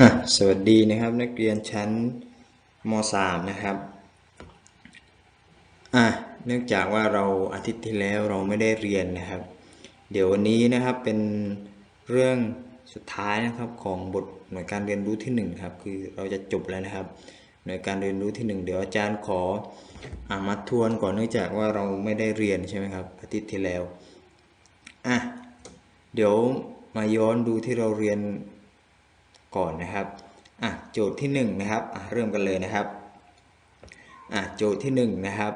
อะสวัสดีนะครับ นักเรียนชั้นม .3 นะครับอะเนื่องจากว่าเราอาทิตย์ที่แล้วเราไม่ได้เรียนนะครับ เดี๋ยววันนี้นะครับเป็นเรื่องสุดท้ายนะครับของบทหน่วยการเรียนรู้ที่1ครับคือเราจะจบแล้วนะครับ หน่วยการเรียนรู้ที่ 1 เดี๋ยวอาจารย์ขออามาทวนก่อนเนื่องจากว่าเราไม่ได้เรียนใช่ไหมครับ อาทิตย์ที่แล้วอะเดี๋ยวมาย้อนดูที่เราเรียน ก่อนนะครับอะโจทย์ที่1นะครับอะเริ่มกันเลยนะครับอะโจทย์ที่1นะครับ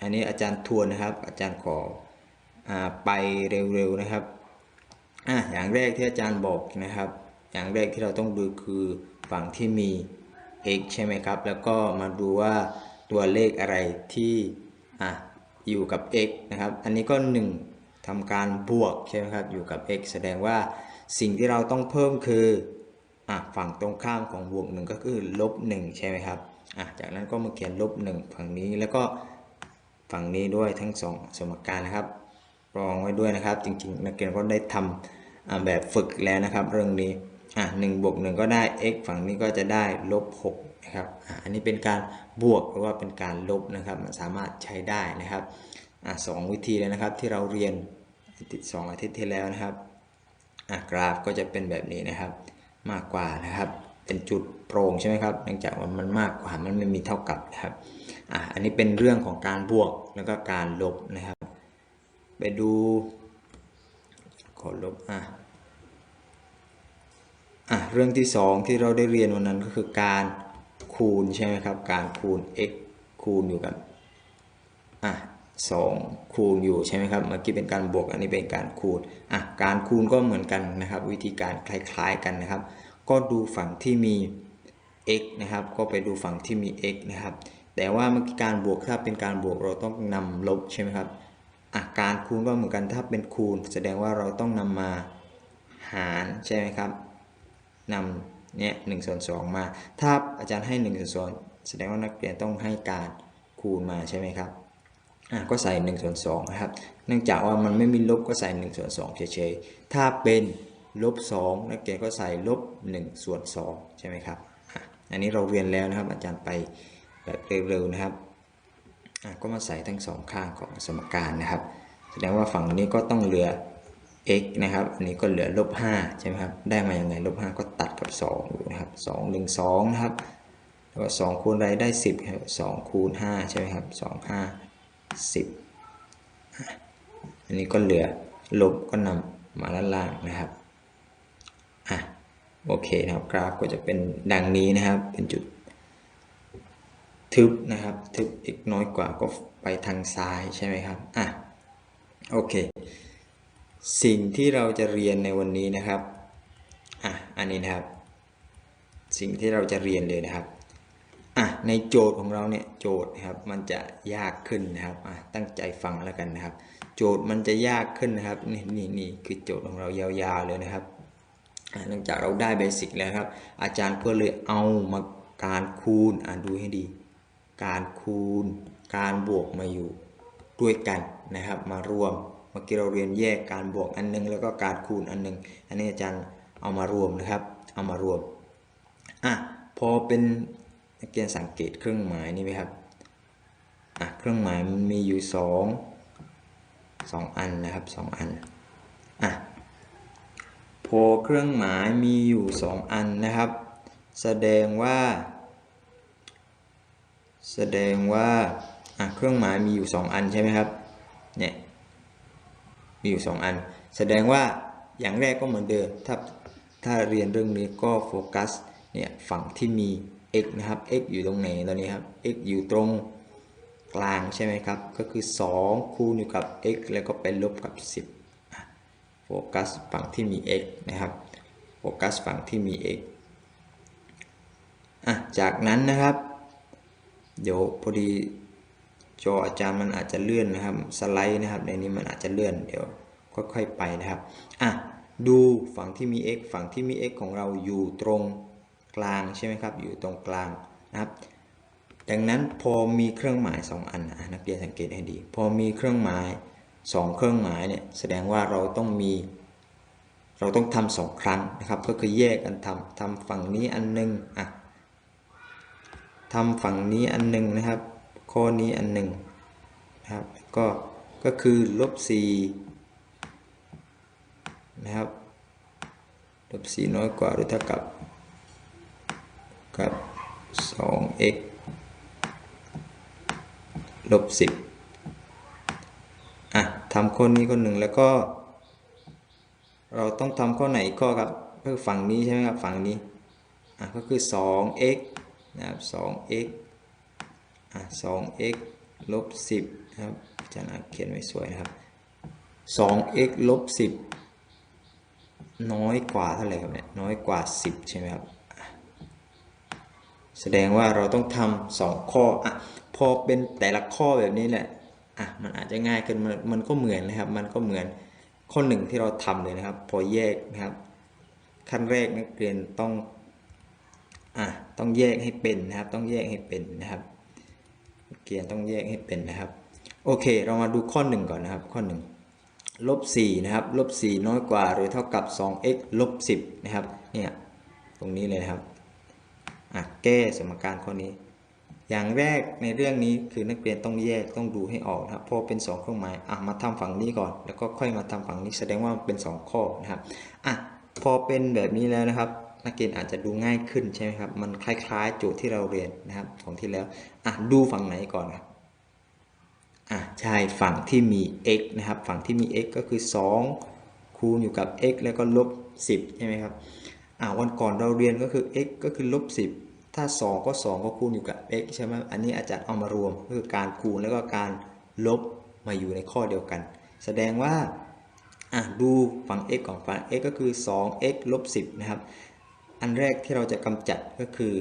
อันนี้อาจารย์ทวนนะครับ อาจารย์ขออ่าไปเร็วๆนะครับอะอย่างแรกที่อาจารย์บอกนะครับ อย่างแรกที่เราต้องดูคือฝั่งที่มี x ใช่ไหมครับ แล้วก็มาดูว่าตัวเลขอะไรที่อะอยู่กับ x นะครับ อันนี้ก็ 1ทำการบวกใช่ไหมครับ อยู่กับ x แสดงว่าสิ่งที่เราต้องเพิ่มคือ อะฝั่งตรงข้ามของบวกหนึ่งก็คือลบหนึ่งใช่ไหมครับอะจากนั้นก็มาเขียนลบหนึ่งฝั่งนี้แล้วก็ฝั่งนี้ด้วยทั้งสองสมการนะครับรองไว้ด้วยนะครับ จริงๆนักเรียนก็ได้ทำแบบฝึกแล้วนะครับ เรื่องนี้อะหนึ่งบวกหนึ่งก็ได้ x ฝั่งนี้ก็จะได้ลบหกนะครับอันนี้เป็นการบวกหรือว่าเป็นการลบนะครับมันสามารถใช้ได้นะครับอะสองวิธีเลยนะครับที่เราเรียนติดสองอาทิตย์ที่แล้วนะครับอะกราฟก็จะเป็นแบบนี้นะครับ มากกว่านะครับ เป็นจุดโปร่งใช่ไหมครับเนื่องจากว่ามันมากกว่ามันไม่มีเท่ากับนะครับอะอันนี้เป็นเรื่องของการบวกแล้วก็การลบนะครับ ไปดูขอลบอะอะเรื่องที่สองที่เราได้เรียนวันนั้นก็คือการคูณใช่ไหมครับ การคูณ x คูณอยู่กับอะ สองคูณอยู่ใช่ไหมครับ เมื่อกี้เป็นการบวก อันนี้เป็นการคูณ อะ การคูณก็เหมือนกันนะครับ วิธีการคล้ายๆกันนะครับ ก็ดูฝั่งที่มี x นะครับ ก็ไปดูฝั่งที่มี x นะครับ แต่ว่าเมื่อกี้การบวกถ้าเป็นการบวกเราต้องนำลบใช่ไหมครับอะการคูณก็เหมือนกันถ้าเป็นคูณ แสดงว่าเราต้องนำมาหารใช่ไหมครับนำเนี่ยหนึ่งส่วนสองมา ถ้าอาจารย์ให้1ส่วนสองแสดงว่านักเรียนต้องให้การคูณมาใช่ไหมครับ ก็ใส่1ส่วน2นะครับ เนื่องจากว่ามันไม่มีลบก็ใส่1ส่วน2เฉยๆ ถ้าเป็นลบ2นักเรียนก็ใส่ลบ1ส่วน2ใช่ไหมครับ อันนี้เราเรียนแล้วนะครับอาจารย์ไปแบบเร็วๆนะครับ ก็มาใส่ทั้งสองข้างของสมการนะครับ แสดงว่าฝั่งนี้ก็ต้องเหลือ x นะครับ อันนี้ก็เหลือลบ5ใช่ไหมครับ ได้มาอย่างไงลบ5ก็ตัดกับ2อยู่นะครับ2 1 2นะครับ แล้วก็2คูณอะไรได้ 10ครับ2คูณ5ใช่ไหมครับ2 5 10 อันนี้ก็เหลือลบก็นำมาด้านล่างนะครับอะโอเคนะครับกราฟก็จะเป็นดังนี้นะครับ เป็นจุดทึบนะครับ ทึบอีกน้อยกว่าก็ไปทางซ้ายใช่ไหมครับอะโอเค สิ่งที่เราจะเรียนในวันนี้นะครับอะอันนี้นะครับ สิ่งที่เราจะเรียนเลยนะครับ อะในโจทย์ของเราเนี่ยโจทย์นะครับมันจะยากขึ้นนะครับอะตั้งใจฟังแล้วกันนะครับ โจทย์มันจะยากขึ้นนะครับนี่นี่นี่คือโจทย์ของเรายาวๆเลยนะครับอะเนื่องจากเราได้เบสิกแล้วครับ อาจารย์ก็เลยเอามาการคูณอ่านดูให้ดี การคูณ การบวกมาอยู่ด้วยกันนะครับ มารวมเมื่อกี้เราเรียนแยกการบวกอันหนึง แล้วก็การคูณอันหนึง อันนี้อาจารย์เอามารวมนะครับ เอามารวมอะพอเป็น นักเรียนสังเกตเครื่องหมายนี่ไหมครับอะเครื่องหมายมันมีอยู่สองสองอันนะครับสองอันอะพอเครื่องหมายมีอยู่สองอันนะครับ แสดงว่า แสดงว่าอะเครื่องหมายมีอยู่สองอันใช่ไหมครับเนี่ยมีอยู่สองอัน แสดงว่าอย่างแรกก็เหมือนเดิมถ้าถ้าเรียนเรื่องนี้ก็โฟกัสเนี่ยฝั่งที่มี x นะครับ x อยู่ตรงไหนตอนนี้ครับ x อยู่ตรงกลางใช่ไหมครับ ก็คือ 2 คูณอยู่กับ x แล้วก็ไปลบกับ 10 โฟกัสฝั่งที่มี x นะครับ โฟกัสฝั่งที่มี x อะ จากนั้นนะครับ เดี๋ยวพอดีจออาจารย์มันอาจจะเลื่อนนะครับ สไลด์นะครับ ในนี้มันอาจจะเลื่อน เดี๋ยวค่อยๆไปนะครับ อะ ดูฝั่งที่มี x ฝั่งที่มี x ของเราอยู่ตรง กลางใช่ไหมครับ อยู่ตรงกลางนะครับ ดังนั้นพอมีเครื่องหมาย 2 อันนะนักเรียนสังเกตให้ดี พอมีเครื่องหมาย 2 เครื่องหมายเนี่ยแสดงว่าเราต้องมี เราต้องทำสองครั้งนะครับ ก็คือแยกกันทำทำฝั่งนี้อันหนึงอะทำฝั่งนี้อันหนึงนะครับ ข้อนี้อันหนึงนะครับก็ก็คือลบสี่นะครับลบสี่น้อยกว่าหรือเท่ากับ กับ 2x ลบ 10 อะทำข้อนี้ข้อหนึ่งแล้วก็ เราต้องทำข้อไหนข้อครับก็คือฝั่งนี้ใช่ไหมครับฝั่งนี้ อะก็คือ 2x นะครับ 2x อะ 2x ลบ 10นะครับอาจารย์เขียนไว้สวยนะครับ 2x ลบ 10 น้อยกว่าเท่าไหร่ครับเนี่ยน้อยกว่า 10 ใช่ไหมครับ แสดงว่าเราต้องทำสองข้ออะพอเป็นแต่ละข้อแบบนี้แหละอะมันอาจจะง่ายขึ้นมันมันก็เหมือนนะครับ มันก็เหมือนข้อหนึ่งที่เราทำเลยนะครับ พอแยกนะครับ ขั้นแรกนักเรียนต้องอะต้องแยกให้เป็นนะครับ ต้องแยกให้เป็นนะครับนักเรียนต้องแยกให้เป็นนะครับ โอเค เรามาดูข้อหนึ่งก่อนนะครับ ข้อหนึ่งลบสี่นะครับลบสี่น้อยกว่าหรือเท่ากับ 2x ลบ10นะครับเนี่ยตรงนี้เลยนะครับ อะแก้สมการข้อนี้ อย่างแรกในเรื่องนี้คือนักเรียนต้องแยกต้องดูให้ออกนะครับเพราะเป็น2เครื่องหมายอะมาทำฝั่งนี้ก่อน แล้วก็ค่อยมาทำฝั่งนี้แสดงว่ามันเป็น 2 ข้อนะครับอะพอเป็นแบบนี้แล้วนะครับ นักเรียนอาจจะดูง่ายขึ้นใช่ไหมครับ มันคล้ายๆ โจทย์ที่เราเรียนนะครับของที่แล้วอะดูฝั่งไหนก่อนครับอะใช่ฝั่งที่มี x นะครับ ฝั่งที่มี x ก็คือ 2 คูณอยู่กับ x แล้วก็ลบ 10 ใช่ไหมครับ อ่าวันก่อนเราเรียนก็คือ x ก็คือลบ10 ถ้า 2 ก็ 2 ก็คูณอยู่กับ x ใช่ไหมอันนี้อาจารย์เอามารวมก็คือการคูณแล้วก็การลบมาอยู่ในข้อเดียวกัน แสดงว่าอะดูฝั่ง x ก่อนฝั่ง x ก็คือ 2x ลบ10 นะครับ อันแรกที่เราจะกำจัดก็คือ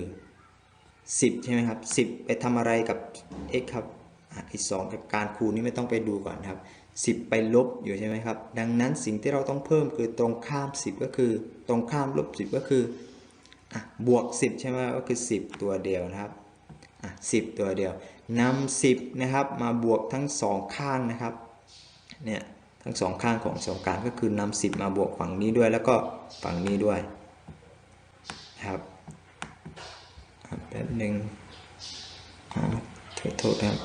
10 ใช่ไหมครับ 10 ไปทำอะไรกับ x ครับอะอีก2กับการคูณนี่ไม่ต้องไปดูก่อนครับ 10 ไปลบอยู่ใช่ไหมครับ ดังนั้นสิ่งที่เราต้องเพิ่มคือตรงข้าม 10 ก็คือ ตรงข้ามลบ 10 ก็คืออบวก 10 ใช่ไหมก็คือ 10 ตัวเดียวนะครับอะ10ตัวเดียวนำ10 นะครับมาบวกทั้งสองข้างนะครับเนี่ยทั้งสองข้างของสมการก็คือนำ10 มาบวกฝั่งนี้ด้วยแล้วก็ฝั่งนี้ด้วยนะครับแป๊บหนึ่งอ่าโทษครับ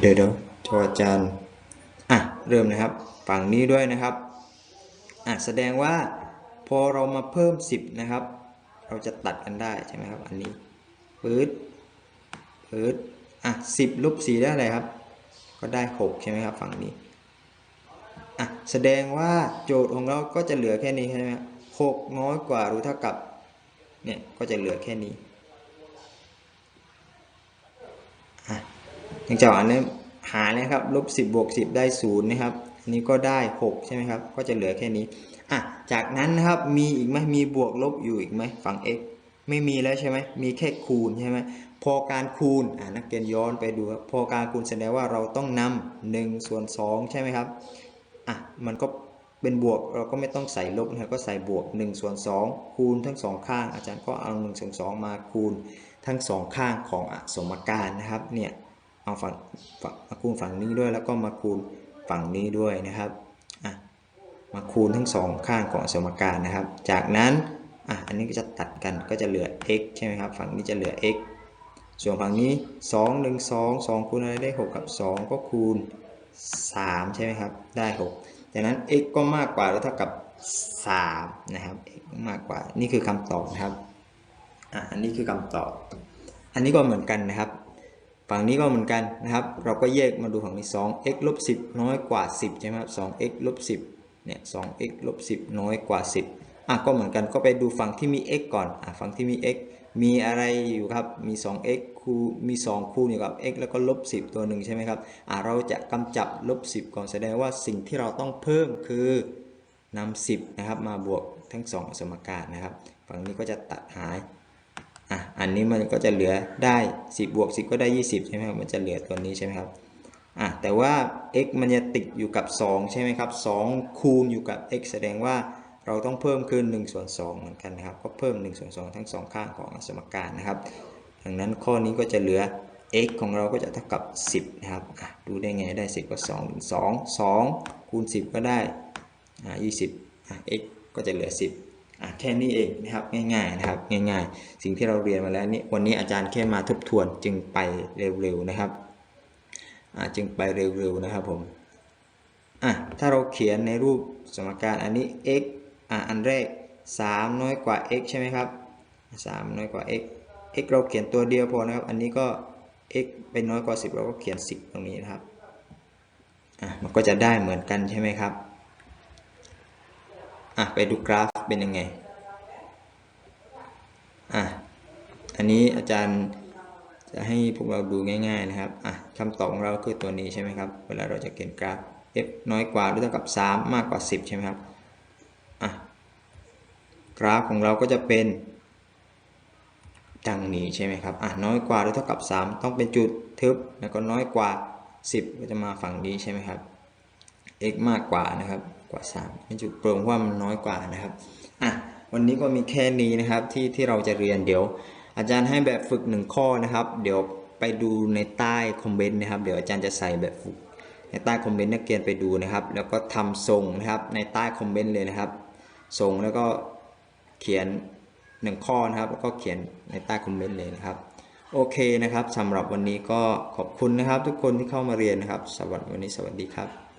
เดี๋ยวเดี๋ยวเดี๋ยวจอาจารย์อะเริ่มนะครับฝั่งนี้ด้วยนะครับอะแสดงว่าพอเรามาเพิ่ม 10 นะครับ เราจะตัดกันได้ใช่ไหมครับอันนี้ปื๊ดปื๊ดอะ10ลบ4ได้อะไรครับ ก็ได้ 6 ใช่ไหมครับฝั่งนี้อะแสดงว่าโจทย์ของเราก็จะเหลือแค่นี้ใช่ไหมครับ6น้อยกว่าหรือเท่ากับเนี่ยก็จะเหลือแค่นี้ อ ย่างเจ้าอันนี้หานะครับลบ10บวก10ได้0นะครับอันนี้ก็ได้6ใช่ไหมครับ ก็จะเหลือแค่นี้อะจากนั้นนะครับมีอีกไหมมีบวกลบอยู่อีกไหมฝั่ง x ไม่มีแล้วใช่ไหมมีแค่คูณใช่ไหมพอการคูณอ่านักเรียนย้อนไปดูครับพอการคูณแสดงว่าเราต้องนำ1ส่วน2ใช่ไหมครับอะมันก็เป็นบวกเราก็ไม่ต้องใส่ลบนะครับก็ใส่บวก1ส่วน2คูณทั้งสองข้าง อาจารย์ก็เอา1ส่วน2มาคูณทั้งสองข้างของอสมการนะครับเนี่ย เอาฝั่งฝั่งมาคูณฝั่งนี้ด้วย แล้วก็มาคูณฝั่งนี้ด้วยนะครับอะมาคูณทั้งสองข้างของสมการนะครับ จากนั้นอะอันนี้ก็จะตัดกันก็จะเหลือ x ใช่ไหมครับฝั่งนี้จะเหลือ x ส่วนฝั่งนี้ 2 1 2 2คูณอะไรได้ 6 กับ 2 ก็คูณ 3 ใช่ไหมครับ ได้ 6 จากนั้น x ก็มากกว่าหรือเท่ากับ 3 นะครับ x มากกว่า นี่คือคำตอบนะครับ อะ อันนี้คือคำตอบ อันนี้ก็เหมือนกันนะครับ ฝั่งนี้ก็เหมือนกันนะครับ เราก็แยกมาดูฝั่งนี้ 2x ลบ10 น้อยกว่า 10 ใช่ไหมครับ 2x ลบ10 เนี่ย 2x ลบ10 น้อยกว่า 10 อะ ก็เหมือนกัน ก็ไปดูฝั่งที่มี x ก่อน อะ ฝั่งที่มี x มีอะไรอยู่ครับ มี 2x คูมี 2 คูณอยู่กับ x แล้วก็ลบ 10 ตัวหนึ่งใช่ไหมครับ อะ เราจะกำจัดลบ 10 ก่อนแสดงว่าสิ่งที่เราต้องเพิ่มคือนำ10 นะครับ มาบวกทั้ง 2 สมการนะครับ ฝั่งนี้ก็จะตัดหาย อะอันนี้มันก็จะเหลือได้ 10 บวก 10 ก็ได้ 20 ใช่ไหมครับ มันจะเหลือตัวนี้ใช่ไหมครับอะแต่ว่า x มันจะติดอยู่กับ 2 ใช่ไหมครับ 2 คูณอยู่กับ x แสดงว่าเราต้องเพิ่มคือ1ส่วน2เหมือนกันนะครับ ก็เพิ่ม1ส่วน2ทั้งสองข้างของสมการนะครับ ดังนั้นข้อนี้ก็จะเหลือ x ของเราก็จะเท่ากับ 10 นะครับอะดูได้ไงได้ 10 ก็2 2 2 คูณ 10 ก็ได้อ่า20อะ x ก็จะเหลือ 10 อะแค่นี้เองนะครับง่ายๆนะครับง่ายๆ สิ่งที่เราเรียนมาแล้วนี่วันนี้อาจารย์แค่มาทบทวนจึงไปเร็วๆนะครับอ่าจึงไปเร็วๆนะครับผมอะถ้าเราเขียนในรูปสมการอันนี้ x อะอันแรก 3 น้อยกว่า x ใช่ไหมครับ 3 น้อยกว่า x x เราเขียนตัวเดียวพอนะครับ อันนี้ก็ x เป็นน้อยกว่า 10 เราก็เขียน 10 ตรงนี้นะครับอะมันก็จะได้เหมือนกันใช่ไหมครับ อะไปดูกราฟเป็นยังไงอะอันนี้อาจารย์จะให้พวกเราดูง่ายๆนะครับอะคำตอบของเราคือตัวนี้ใช่ไหมครับ เวลาเราจะเขียนกราฟ f น้อยกว่าหรือเท่ากับ 3 มากกว่า 10 ใช่ไหมครับอะกราฟของเราก็จะเป็นดังนี้ใช่ไหมครับอะน้อยกว่าหรือเท่ากับ 3 ต้องเป็นจุดทึบแล้วก็น้อยกว่า 10 ก็จะมาฝั่งนี้ใช่ไหมครับ x มากกว่านะครับ กว่า3เป็นจุดโปร่งว่ามันน้อยกว่านะครับอะวันนี้ก็มีแค่นี้นะครับที่ที่เราจะเรียนเดี๋ยว อาจารย์ให้แบบฝึกหนึ่งข้อนะครับ เดี๋ยวไปดูในใต้คอมเมนต์นะครับ เดี๋ยวอาจารย์จะใส่แบบฝึก ในใต้คอมเมนต์นักเรียนไปดูนะครับ แล้วก็ทำทรงนะครับในใต้คอมเมนต์เลยนะครับทรงแล้วก็เขียนหนึ่งข้อนะครับ แล้วก็เขียนในใต้คอมเมนต์เลยนะครับโอเคนะครับสำหรับวันนี้ก็ขอบคุณนะครับ ทุกคนที่เข้ามาเรียนนะครับ สวัสดีวันนี้สวัสดีครับ